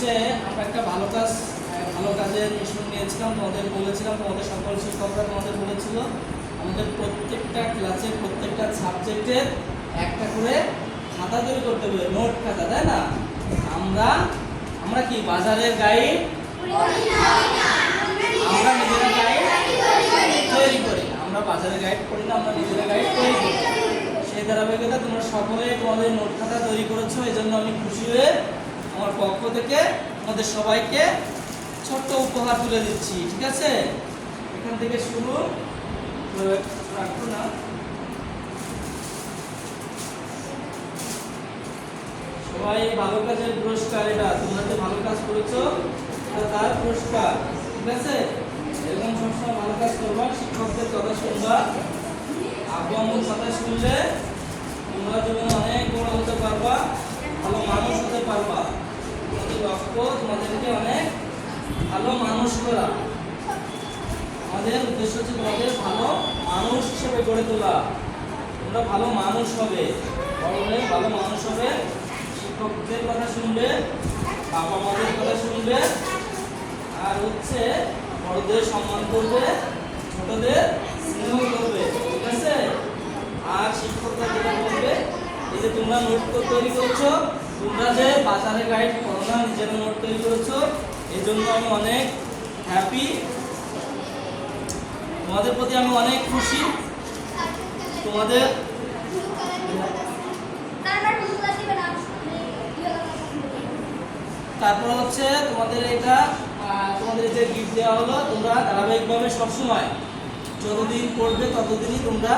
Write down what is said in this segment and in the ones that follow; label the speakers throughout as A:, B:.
A: হচ্ছে, আমরা একটা ভালো কাজ ভালো কাজের মিশন নিয়েছিলাম, তোমাদের বলেছিলাম, তোমাদের সকল শিক্ষকরা তোমাদের বলেছিল, আমাদের প্রত্যেকটা ক্লাসের প্রত্যেকটা সাবজেক্টের একটা করে খাতা তৈরি করতে হবে, নোট খাতা, তাই না? আমরা আমরা কি, বাজারের গাইড আমরা নিজেরা গাইড তৈরি করি। আমরা বাজারে গাইড করি না, আমরা নিজেরা গাইড তৈরি করি। সেই ধারাবাহিকতা তোমরা সকলে তোমাদের নোট খাতা তৈরি করেছ এই জন্য আমি খুশি হয়ে আমার পক্ষ থেকে তোমাদের সবাইকে ছোট্ট উপহার তুলে দিচ্ছি, ঠিক আছে? এখান থেকে শুরু তো রাখো না। সবাই ভালো কাজের পুরস্কার এটা, তোমরা যে ভালো কাজ করেছ তার পুরস্কার, ঠিক আছে? এরকম সবসময় ভালো কাজ করবা, শিক্ষকদের কথা শুনবা, আব্বু কথা শুনলে তোমরা জীবনে অনেক বড় হতে পারবা, ভালো মানুষ হতে লক্ষ্য তোমাদেরকে অনেক ভালো মানুষ করা। আমাদের উদ্দেশ্য হচ্ছে তোমাদের ভালো মানুষ হিসেবে গড়ে তোলা। তোমরা ভালো মানুষ হবে। বড় হলে ভালো মানুষ হবে। শিক্ষকদের কথা শুনবে বাবা মাদের কথা শুনবে, আর হচ্ছে বড়দের সম্মান করবে, ছোটদের স্নেহ করবে, ঠিক আছে? আর শিক্ষকরা যেটা বলবে এই যে তোমরা নোট তৈরি করছ। তোমরা যে বাজারে গাইড করো না নিজেরা নোট তৈরি করেছ, এই জন্য আমি অনেক হ্যাপি তোমাদের প্রতি আমি অনেক খুশি। তোমাদের তারপর হচ্ছে তোমাদের এটা তোমাদের যে গিফট দেওয়া হলো, তোমরা ধারাবাহিকভাবে সবসময় যতদিন পড়বে ততদিনই তোমরা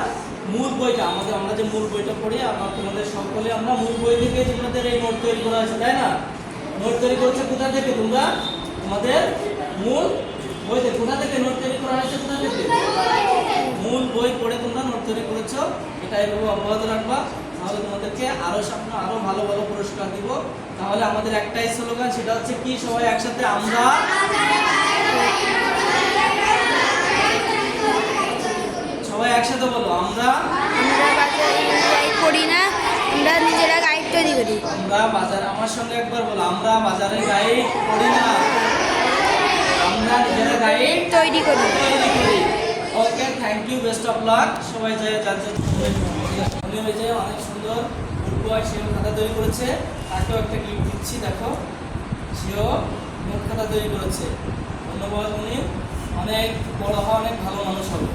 A: মূল বইটা, আমাদের, আমরা যে মূল বইটা পড়ি, আমরা তোমাদের সকলে, আমরা মূল বই থেকে তোমাদের এই নোট তৈরি করা হয়েছে, তাই না? নোট তৈরি করেছে কোথা থেকে তোমরা? তোমাদের মূল বই থেকে কোথা থেকে নোট তৈরি করা হয়েছে কোথা থেকে? মূল বই পড়ে তোমরা নোট তৈরি করেছ। এটা এভাবে অব্যাহত রাখবা, তাহলে তোমাদেরকে আরও সামনে আরও ভালো ভালো পুরস্কার দিব। তাহলে আমাদের একটাই স্লোগান, সেটা হচ্ছে কি সবাই একসাথে আমরা সবাই একসাথে বলো আমরা?
B: আমরা বাজারে গাইড করি না আমরা নিজেরা গাইড তৈরি করি।
A: আমরা বাজার আমার সঙ্গে একবার বলো আমরা বাজারে গাইড করি না? আমরা নিজেরা গাইড
B: তৈরি করি।
A: তৈরি করি। Okay thank you best of luck সবাই যায় যাচ্ছে উনি হয়েছে অনেক সুন্দর। ফুটবল সেও খাতা তৈরি করেছে। তাকেও একটা গিফট দিচ্ছি দেখো। সেও নোট খাতা তৈরি করেছে। ধন্যবাদ উনি। অনেক বড় হওয়া অনেক ভালো মানুষ হবে।